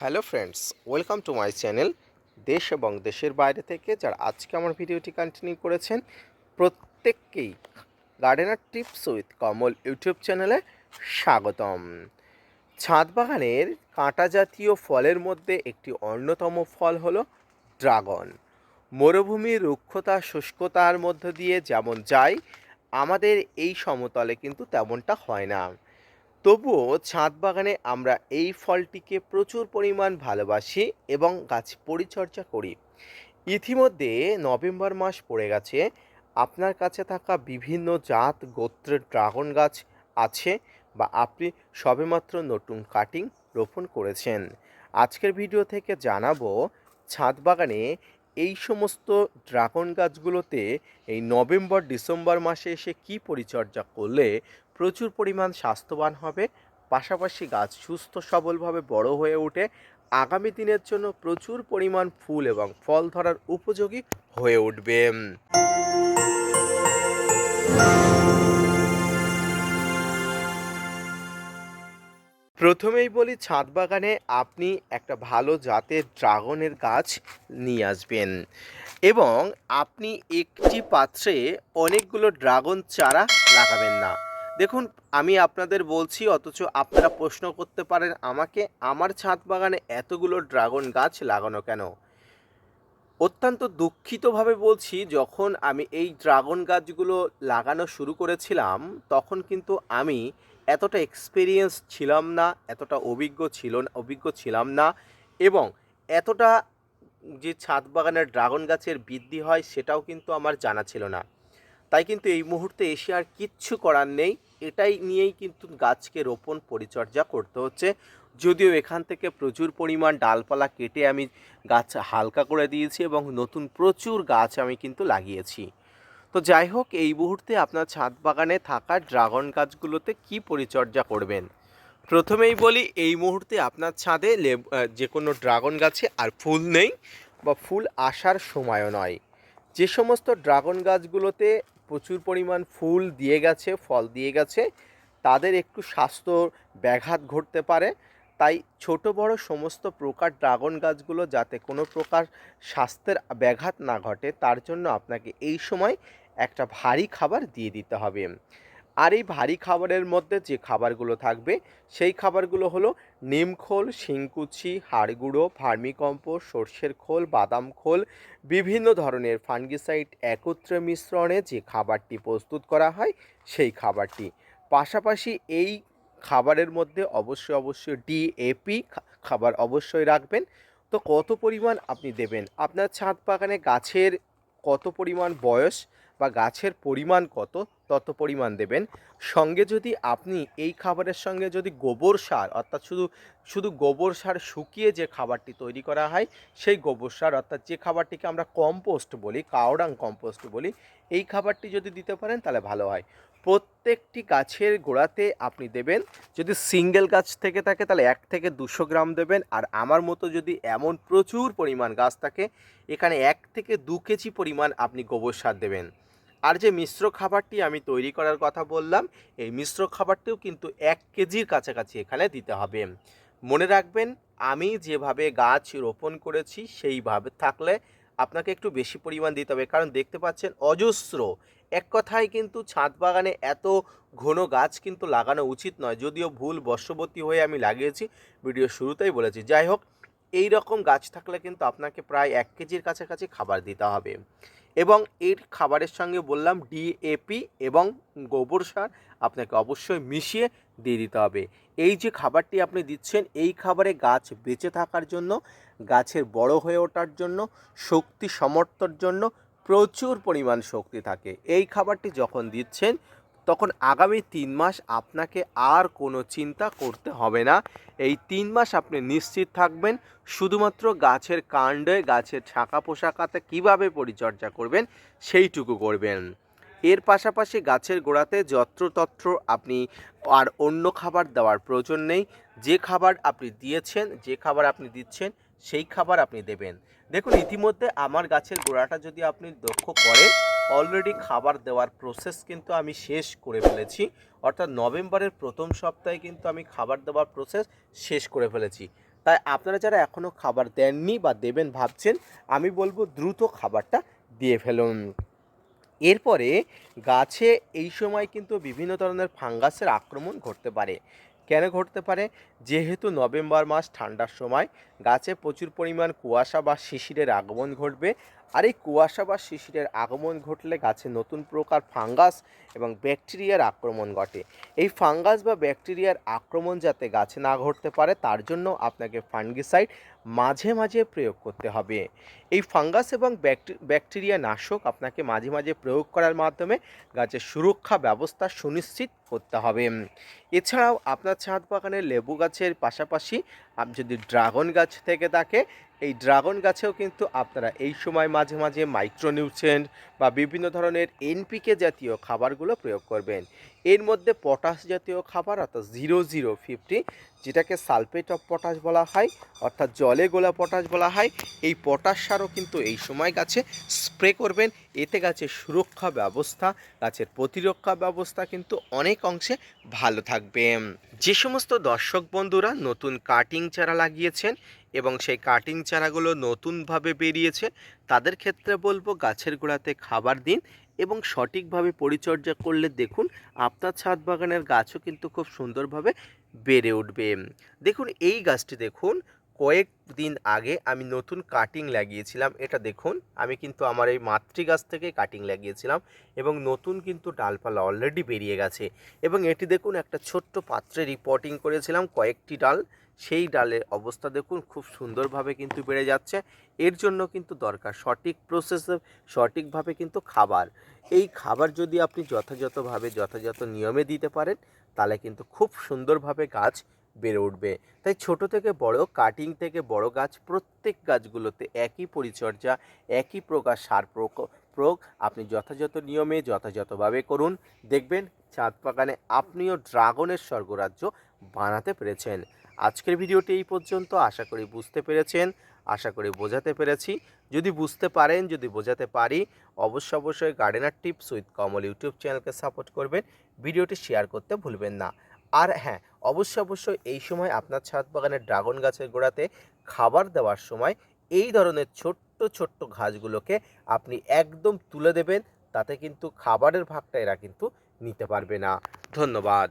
Hello friends, welcome to my channel দেশ এবং দেশের বাইরে থেকে যারা আজকে আমার ভিডিওটি কন্টিনিউ করেছেন, প্রত্যেককেই gardener tips with Kamal YouTube চ্যানেলে স্বাগতম। ছাদ বাগানের কাঁটা জাতীয় ফলের মধ্যে একটি অন্যতম ফল হলো ড্রাগন। মরুভূমির রুক্ষতা শুষ্কতার মধ্য দিয়ে যেমন যায়, আমাদের এই সমতলে কিন্তু তেমনটা হয় না। তবুও ছাদ বাগানে আমরা এই ফলটিকে প্রচুর পরিমাণ ভালোবাসি এবং গাছ পরিচর্যা করি। ইতিমধ্যে নভেম্বর মাস পড়ে গেছে। আপনার কাছে থাকা বিভিন্ন জাত, গোত্রের ড্রাগন গাছ আছে বা আপনি সবেমাত্র নতুন কাটিং রোপণ করেছেন। আজকের ভিডিও থেকে জানাব, ছাদ বাগানে এই সমস্ত ড্রাগন গাছগুলোতে এই নভেম্বর, ডিসেম্বর মাসে এসে কি পরিচর্যা করলে প্রচুর পরিমাণ স্বাস্থ্যবান হবে, পাশাপাশি গাছ সুস্থ, সবলভাবে বড় হয়ে ওঠে। আগামী দিনের জন্য প্রচুর পরিমাণ ফুল এবং ফল ধরার উপযোগী হয়ে উঠবে। প্রথমেই বলি, ছাদ বাগানে আপনি একটা ভালো জাতের ড্রাগনের গাছ নিয়ে আসবেন এবং আপনি একটি পাত্রে অনেকগুলো ড্রাগন চারা লাগাবেন না। দেখুন, আমি আপনাদের বলছি, অথচ আপনারা প্রশ্ন করতে পারেন, আমাকে আমার ছাদ বাগানে এতগুলো ড্রাগন গাছ লাগানো কেন? অত্যন্ত দুঃখিতভাবে বলছি, যখন আমি এই ড্রাগন গাছগুলো লাগানো শুরু করেছিলাম, তখন কিন্তু আমি এতটা এক্সপিরিয়েন্স ছিলাম না, এতটা অভিজ্ঞ ছিল না অভিজ্ঞ ছিলাম না, এবং এতটা যে ছাদ বাগানের ড্রাগন গাছের বৃদ্ধি হয়, সেটাও কিন্তু আমার জানা ছিল না। তাই কিন্তু এই মুহূর্তে এসে আর কিচ্ছু করার নেই। এটাই নিয়েই কিন্তু গাছকে রোপণ পরিচর্যা করতে হচ্ছে। যদিও এখান থেকে প্রচুর পরিমাণ ডালপালা কেটে আমি গাছ হালকা করে দিয়েছি এবং নতুন প্রচুর গাছ আমি কিন্তু লাগিয়েছি। তো যাই হোক, এই মুহূর্তে আপনার ছাদ বাগানে থাকা ড্রাগন গাছগুলোতে কি পরিচর্যা করবেন? প্রথমেই বলি, এই মুহূর্তে আপনার ছাদে যে কোনো ড্রাগন গাছে আর ফুল নেই বা ফুল আসার সময়ও নয়। যে সমস্ত ড্রাগন গাছগুলোতে প্রচুর পরিমাণ ফুল দিয়ে গেছে, ফল দিয়ে গেছে। তাদের একটু স্বাস্থ্য ব্যাঘাত ঘটতে পারে। তাই ছোট, বড় সমস্ত প্রকার ড্রাগন গাছগুলো যাতে কোনো প্রকার স্বাস্থ্যের ব্যাঘাত না ঘটে, তার জন্য আপনাকে এই সময় একটা ভারী খাবার দিয়ে দিতে হবে। আর এই ভারী খাবারের মধ্যে যে খাবারগুলো থাকবে, সেই খাবারগুলো হলো নিমখোল শিংকুচি, হাড়গুঁড়ো, ভার্মিকম্পোস্ট, সর্ষের খোল, বাদাম খোল, বিভিন্ন ধরনের ফাঙ্গিসাইড একত্রে মিশ্রণে যে খাবারটি প্রস্তুত করা হয়, সেই খাবারটি। পাশাপাশি এই খাবারের মধ্যে অবশ্যই অবশ্যই ডিএপি খাবার অবশ্যই রাখবেন। তো কত পরিমাণ আপনি দেবেন? আপনার ছাদ বাগানে গাছের কত পরিমাণ বয়স বা গাছের পরিমাণ কত? তত পরিমাণ দেবেন। সঙ্গে যদি আপনি এই খাবারের সঙ্গে যদি গোবর সার, অর্থাৎ শুধু শুধু গোবর সার শুকিয়ে যে খাবারটি তৈরি করা হয়, সেই গোবর সার, অর্থাৎ যে খাবারটিকে আমরা কম্পোস্ট বলি, কাওডাং কম্পোস্ট বলি, এই খাবারটি যদি দিতে পারেন তাহলে ভালো হয়। প্রত্যেকটি গাছের গোড়াতে আপনি দেবেন, যদি সিঙ্গেল গাছ থেকে থাকে তাহলে এক থেকে দুশো গ্রাম দেবেন, আর আমার মতো যদি এমন প্রচুর পরিমাণ গাছ থাকে, এখানে এক থেকে দু কেজি পরিমাণ আপনি গোবর সার দেবেন। আর যে মিশ্র খাবারটি আমি তৈরি করার কথা বললাম, এই মিশ্র খাবারটিও কিন্তু এক কেজির কাছাকাছি এখানে দিতে হবে। মনে রাখবেন, আমি যেভাবে গাছ রোপণ করেছি, সেইভাবে থাকলে আপনাকে একটু বেশি পরিমাণ দিতে হবে। কারণ দেখতে পাচ্ছেন, অজস্র। এক কথায় কিন্তু ছাদ বাগানে এত ঘন গাছ কিন্তু লাগানো উচিত নয়। যদিও ভুল বর্ষবর্তী হয়ে আমি লাগিয়েছি, ভিডিও শুরুতেই বলেছি। যাই হোক এই রকম গাছ থাকলে কিন্তু আপনাকে প্রায় এক কেজির কাছাকাছি খাবার দিতে হবে। এবং এর খাবারের সঙ্গে বললাম ডিএপি এবং গোবর সার আপনাকে অবশ্যই মিশিয়ে দিয়ে দিতে হবে। এই যে খাবারটি আপনি দিচ্ছেন, এই খাবারে গাছ বেঁচে থাকার জন্য, গাছের বড় হয়ে ওঠার জন্য, শক্তি সমর্থর জন্য প্রচুর পরিমাণ শক্তি থাকে। এই খাবারটি যখন দিচ্ছেন তখন আগামী তিন মাস আপনাকে আর কোনো চিন্তা করতে হবে না। এই তিন মাস আপনি নিশ্চিত থাকবেন, শুধুমাত্র গাছের কাণ্ডে, গাছের ছাকা পোশাকাতে কীভাবে পরিচর্যা করবেন সেইটুকু করবেন। এর পাশাপাশি গাছের গোড়াতে যত্রতত্র আপনি আর অন্য খাবার দেওয়ার প্রয়োজন নেই। যে খাবার আপনি দিয়েছেন, যে খাবার আপনি দিচ্ছেন সেই খাবার আপনি দেবেন। দেখুন, ইতিমধ্যে আমার গাছের গোড়াটা যদি আপনি লক্ষ্য করেন অলরেডি খাবার দেওয়ার প্রসেস কিন্তু আমি শেষ করে ফেলেছি। অর্থাৎ নভেম্বরের প্রথম সপ্তাহে কিন্তু আমি খাবার দেওয়ার প্রসেস শেষ করে ফেলেছি। তাই আপনারা যারা এখনও খাবার দেননি বা দেবেন ভাবছেন, আমি বলব দ্রুত খাবারটা দিয়ে ফেলুন। এরপরে গাছে এই সময় কিন্তু বিভিন্ন ধরনের ফাঙ্গাসের আক্রমণ ঘটতে পারে। কেন ঘটতে পারে? যেহেতু নভেম্বর মাস ঠান্ডার সময়, গাছে প্রচুর পরিমাণ কুয়াশা বা শিশিরের আগমন ঘটবে। আর এই কুয়াশা বা শিশিরের আগমন ঘটলে গাছে নতুন প্রকার ফাঙ্গাস এবং ব্যাকটেরিয়ার আক্রমণ ঘটে। এই ফাঙ্গাস বা ব্যাকটেরিয়ার আক্রমণ যাতে গাছে না ঘটতে পারে, তার জন্য আপনাকে ফাঙ্গিসাইড মাঝে মাঝে প্রয়োগ করতে হবে। এই ফাঙ্গাস এবং ব্যাকটেরিয়া নাশক আপনাকে মাঝে মাঝে প্রয়োগ করার মাধ্যমে গাছের সুরক্ষা ব্যবস্থা সুনিশ্চিত করতে হবে। এছাড়াও আপনার ছাদ বাগানের লেবু গাছের পাশাপাশি যদি ড্রাগন গাছ থেকে থাকে এই ড্রাগন গাছেও কিন্তু আপনারা এই সময় মাঝে মাঝে মাইক্রোনিউট্রেন্ট বা বিভিন্ন ধরনের এনপিকে জাতীয় খাবারগুলো প্রয়োগ করবেন। এর মধ্যে পটাশ জাতীয় খাবার অর্থাৎ জিরো জিরো ফিফটি, যেটাকে সালফেট অফ পটাশ বলা হয়, অর্থাৎ জলে গোলা পটাশ বলা হয়, এই পটাশ সারও কিন্তু এই সময় গাছে স্প্রে করবেন এতে গাছের সুরক্ষা ব্যবস্থা, গাছের প্রতিরক্ষা ব্যবস্থা কিন্তু অনেক অংশে ভালো থাকবে। যে সমস্ত দর্শক বন্ধুরা নতুন কাটিং চারা লাগিয়েছেন এবং সেই কাটিং চারাগুলো নতুনভাবে বেরিয়েছে, তাদের ক্ষেত্রে বলব গাছের গোড়াতে খাবার দিন এবং সঠিকভাবে পরিচর্যা করলে দেখুন আপনার ছাদ বাগানের গাছও কিন্তু খুব সুন্দরভাবে বেড়ে উঠবে। দেখুন এই গাছটি দেখুন কয়েক দিন আগে আমি নতুন কাটিং লাগিয়েছিলাম। এটা দেখুন, আমি কিন্তু আমার এই মাতৃ গাছ থেকে কাটিং লাগিয়েছিলাম এবং নতুন কিন্তু ডালপালা অলরেডি বেরিয়ে গেছে। এবং এটি দেখুন, একটা ছোট্ট পাত্রে রিপোর্টিং করেছিলাম, কয়েকটি ডাল। সেই ডালের অবস্থা দেখুন, খুব সুন্দরভাবে কিন্তু বেড়ে যাচ্ছে। এর জন্য কিন্তু দরকার সঠিক প্রসেসে সঠিকভাবে কিন্তু খাবার। এই খাবার যদি আপনি যথাযথভাবে, যথাযথ নিয়মে দিতে পারেন, তাহলে কিন্তু খুব সুন্দরভাবে গাছ বেড়ে উঠবে। তাই ছোট থেকে বড় কাটিং থেকে বড় গাছ প্রত্যেক গাছগুলোতে একই পরিচর্যা, একই প্রকার সার প্রয়োগ আপনি যথাযথ নিয়মে যথাযথভাবে করুন। দেখবেন ছাদ বাগানে আপনিও ড্রাগনের স্বর্গরাজ্য বানাতে পেরেছেন। আজকের ভিডিওটি এই পর্যন্ত। আশা করি বুঝতে পেরেছেন, আশা করি বোঝাতে পেরেছি। যদি বুঝতে পারেন, যদি বোঝাতে পারি, অবশ্য অবশ্যই gardener tips with Kamal YouTube চ্যানেলকে সাপোর্ট করবেন। ভিডিওটি শেয়ার করতে ভুলবেন না। আর হ্যাঁ অবশ্যই অবশ্যই এই সময় আপনার ছাদ বাগানের ড্রাগন গাছের গোড়াতে খাবার দেওয়ার সময় এই ধরনের ছোট্ট ছোট্ট ঘাসগুলোকে আপনি একদম তুলে দেবেন, তাতে কিন্তু খাবারের ভাগটা এরা কিন্তু নিতে পারবে না। ধন্যবাদ।